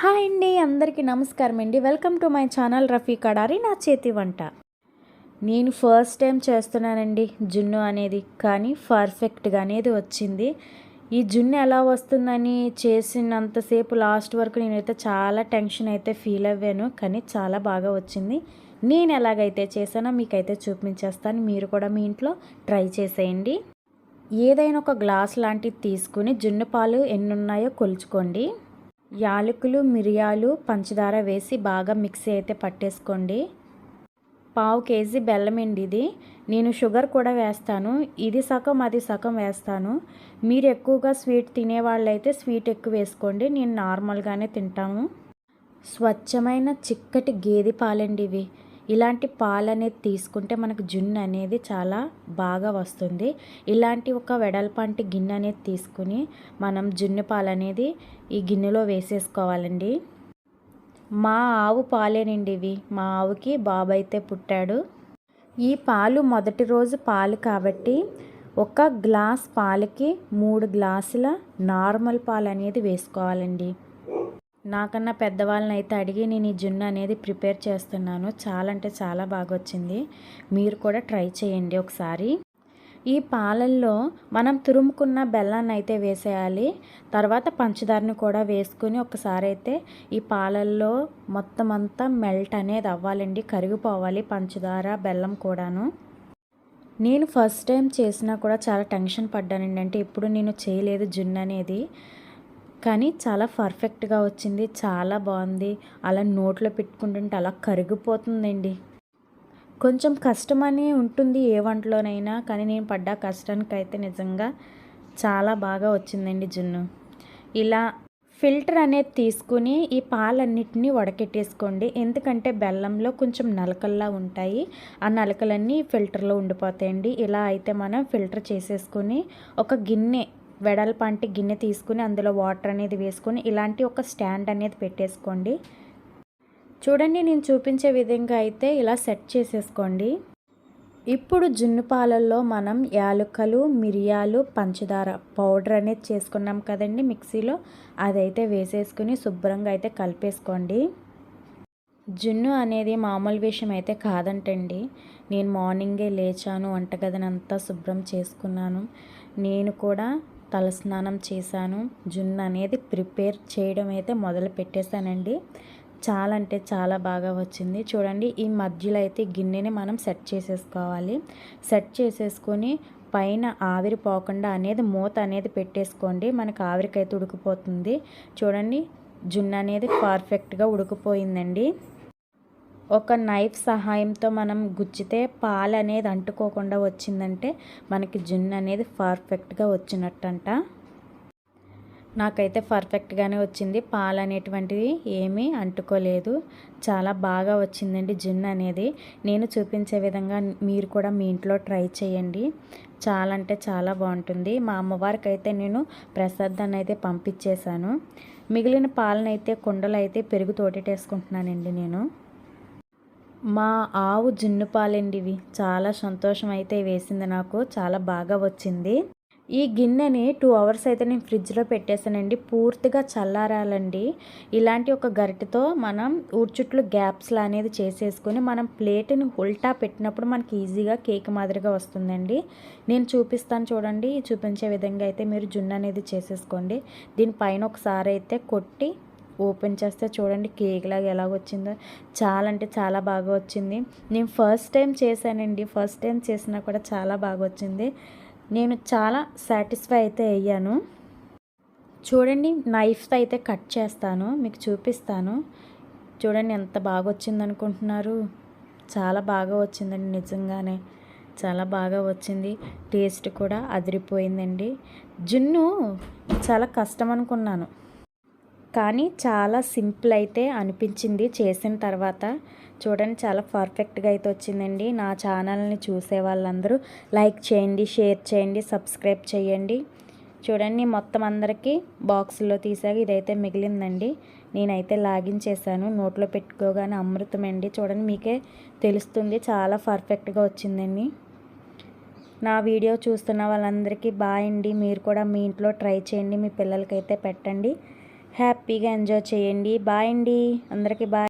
Hi అండి అందరికీ నమస్కారం అండి. Welcome to my channel Rafi Kadari నా చేతి వంట. నేను ఫస్ట్ టైం చేస్తున్నానండి జున్ను అనేది కానీ పర్ఫెక్ట్గా అనేది వచ్చింది. ఈ జున్ను ఎలా వస్తుందని చేసినంతసేపు లాస్ట్ వరకు నేనైతే చాలా టెన్షన్ అయితే ఫీల్ అయ్యాను కానీ చాలా బాగా వచ్చింది. నేను ఎలాగైతే చేశానో మీకైతే చూపించేస్తాను మీరు కూడా మీ ఇంట్లో ట్రై చేసేయండి. ఏదైనా ఒక గ్లాస్ లాంటిది తీసుకుని జున్ను పాలు ఎన్ని ఉన్నాయో కొలుచుకోండి. యాలకులు మిరియాలు పంచదార వేసి బాగా మిక్సీ అయితే పట్టేసుకోండి. పావు కేజీ బెల్లం అండి ఇది. నేను షుగర్ కూడా వేస్తాను. ఇది సగం అది సగం వేస్తాను. మీరు ఎక్కువగా స్వీట్ తినేవాళ్ళైతే స్వీట్ ఎక్కువ వేసుకోండి. నేను నార్మల్గానే తింటాము. స్వచ్ఛమైన చిక్కటి గేదె పాలండి ఇవి. ఇలాంటి పాలు అనేది తీసుకుంటే మనకు జున్ను అనేది చాలా బాగా వస్తుంది. ఇలాంటి ఒక వెడల్పాంటి గిన్నె అనేది తీసుకుని మనం జున్ను పాలు అనేది ఈ గిన్నెలో వేసేసుకోవాలండి. మా ఆవు పాలేనండి ఇవి. మా ఆవుకి బాబు అయితే పుట్టాడు. ఈ పాలు మొదటి రోజు పాలు కాబట్టి ఒక గ్లాస్ పాలకి మూడు గ్లాసుల నార్మల్ పాలు అనేది వేసుకోవాలండి. నాకన్నా పెద్దవాళ్ళని అయితే అడిగి నేను ఈ జున్ను అనేది ప్రిపేర్ చేస్తున్నాను. చాలా అంటే చాలా బాగా వచ్చింది మీరు కూడా ట్రై చేయండి ఒకసారి. ఈ పాలల్లో మనం తురుముకున్న బెల్లాన్ని అయితే వేసేయాలి. తర్వాత పంచదారని కూడా వేసుకుని ఒకసారి అయితే ఈ పాలల్లో మొత్తం అంతా మెల్ట్ అనేది అవ్వాలండి. కరిగిపోవాలి పంచదార బెల్లం కూడాను. నేను ఫస్ట్ టైం చేసినా కూడా చాలా టెన్షన్ పడ్డానండి. అంటే ఇప్పుడు నేను చేయలేదు జున్ను అనేది. కానీ చాలా పర్ఫెక్ట్గా వచ్చింది చాలా బాగుంది. అలా నోట్లో పెట్టుకుంటుంటే అలా కరిగిపోతుందండి. కొంచెం కష్టమని ఉంటుంది ఏ వంటలోనైనా కానీ నేను పడ్డ కష్టానికి అయితే నిజంగా చాలా బాగా వచ్చిందండి జున్ను. ఇలా ఫిల్టర్ అనేది తీసుకుని ఈ పాలన్నిటిని వడకెట్టేసుకోండి. ఎందుకంటే బెల్లంలో కొంచెం నలకల్లా ఉంటాయి. ఆ నలకలన్నీ ఫిల్టర్లో ఉండిపోతాయండి. ఇలా అయితే మనం ఫిల్టర్ చేసేసుకొని ఒక గిన్నె వెడల్పంటి గిన్నె తీసుకుని అందులో వాటర్ అనేది వేసుకొని ఇలాంటి ఒక స్టాండ్ అనేది పెట్టేసుకోండి. చూడండి నేను చూపించే విధంగా అయితే ఇలా సెట్ చేసేసుకోండి. ఇప్పుడు జున్ను పాలల్లో మనం యాలక్కలు మిరియాలు పంచదార పౌడర్ అనేది చేసుకున్నాం కదండి మిక్సీలో. అదైతే వేసేసుకుని శుభ్రంగా అయితే కలిపేసుకోండి. జున్ను అనేది మామూలు విషయం అయితే కాదంటండి. నేను మార్నింగే లేచాను వంటగదినంతా శుభ్రం చేసుకున్నాను. నేను కూడా తలస్నానం చేశాను. జున్ను అనేది ప్రిపేర్ చేయడం అయితే మొదలు పెట్టేశానండి. చాలా అంటే చాలా బాగా వచ్చింది. చూడండి ఈ మధ్యలో అయితే గిన్నెని మనం సెట్ చేసేసుకోవాలి. సెట్ చేసేసుకొని పైన ఆవిరి పోకుండా అనేది మూత అనేది పెట్టేసుకోండి. మనకు ఆవిరికైతే ఉడికిపోతుంది. చూడండి జున్ను అనేది పర్ఫెక్ట్గా ఉడికిపోయిందండి. ఒక నైఫ్ సహాయంతో మనం గుచ్చితే పాలు అనేది అంటుకోకుండా వచ్చిందంటే మనకి జున్ను అనేది పర్ఫెక్ట్గా వచ్చినట్టంట. నాకైతే పర్ఫెక్ట్గానే వచ్చింది. పాలు అనేటువంటిది ఏమీ అంటుకోలేదు. చాలా బాగా వచ్చిందండి జున్ను అనేది. నేను చూపించే విధంగా మీరు కూడా మీ ఇంట్లో ట్రై చేయండి. చాలా అంటే చాలా బాగుంటుంది. మా అమ్మవారికి అయితే నేను ప్రసాదాన్ని అయితే పంపించేశాను. మిగిలిన పాలనైతే కుండలు అయితే పెరుగు తోటేసుకుంటున్నానండి నేను. మా ఆవు జున్ను పాలండి ఇవి చాలా సంతోషం అయితే వేసింది నాకు. చాలా బాగా వచ్చింది. ఈ గిన్నెని టూ అవర్స్ అయితే నేను ఫ్రిడ్జ్లో పెట్టేశానండి. పూర్తిగా చల్లారాలండి. ఇలాంటి ఒక గరిటెతో మనం ఊడ్చుట్లు గ్యాప్స్లా అనేది చేసేసుకొని మనం ప్లేట్ని ఉల్టా పెట్టినప్పుడు మనకి ఈజీగా కేక్ మాదిరిగా వస్తుందండి. నేను చూపిస్తాను చూడండి. చూపించే విధంగా అయితే మీరు జున్ను అనేది చేసేసుకోండి. దీనిపైన ఒకసారి అయితే కొట్టి ఓపెన్ చేస్తే చూడండి కేక్ లాగా ఎలా వచ్చిందో చాలా అంటే చాలా బాగా వచ్చింది. నేను ఫస్ట్ టైం చేశానండి. ఫస్ట్ టైం చేసినా కూడా చాలా బాగా వచ్చింది. నేను చాలా సాటిస్ఫై అయితే అయ్యాను. చూడండి నైఫ్తో అయితే కట్ చేస్తాను. మీకు చూపిస్తాను. చూడండి ఎంత బాగా వచ్చింది అనుకుంటున్నారు. చాలా బాగా వచ్చిందండి నిజంగానే. చాలా బాగా వచ్చింది. టేస్ట్ కూడా అదిరిపోయిందండి. జున్ను చాలా కష్టం అనుకున్నాను. కానీ చాలా సింపుల్ అయితే అనిపించింది చేసిన తర్వాత. చూడండి చాలా పర్ఫెక్ట్గా అయితే వచ్చిందండి. నా ఛానల్ని చూసే వాళ్ళందరూ లైక్ చేయండి షేర్ చేయండి సబ్స్క్రైబ్ చేయండి. చూడండి మొత్తం అందరికీ బాక్స్లో తీసాక ఇదైతే మిగిలిందండి. నేనైతే లాగిన్ చేశాను. నోట్లో పెట్టుకోగానే అమృతం అండి. చూడండి మీకే తెలుస్తుంది చాలా పర్ఫెక్ట్గా వచ్చిందండి. నా వీడియో చూస్తున్న వాళ్ళందరికీ బాయ్ అండి. మీరు కూడా మీ ఇంట్లో ట్రై చేయండి. మీ పిల్లలకైతే పెట్టండి. హ్యాపీగా ఎంజాయ్ చేయండి. బాయ్ అండి. అందరికీ బాయ్.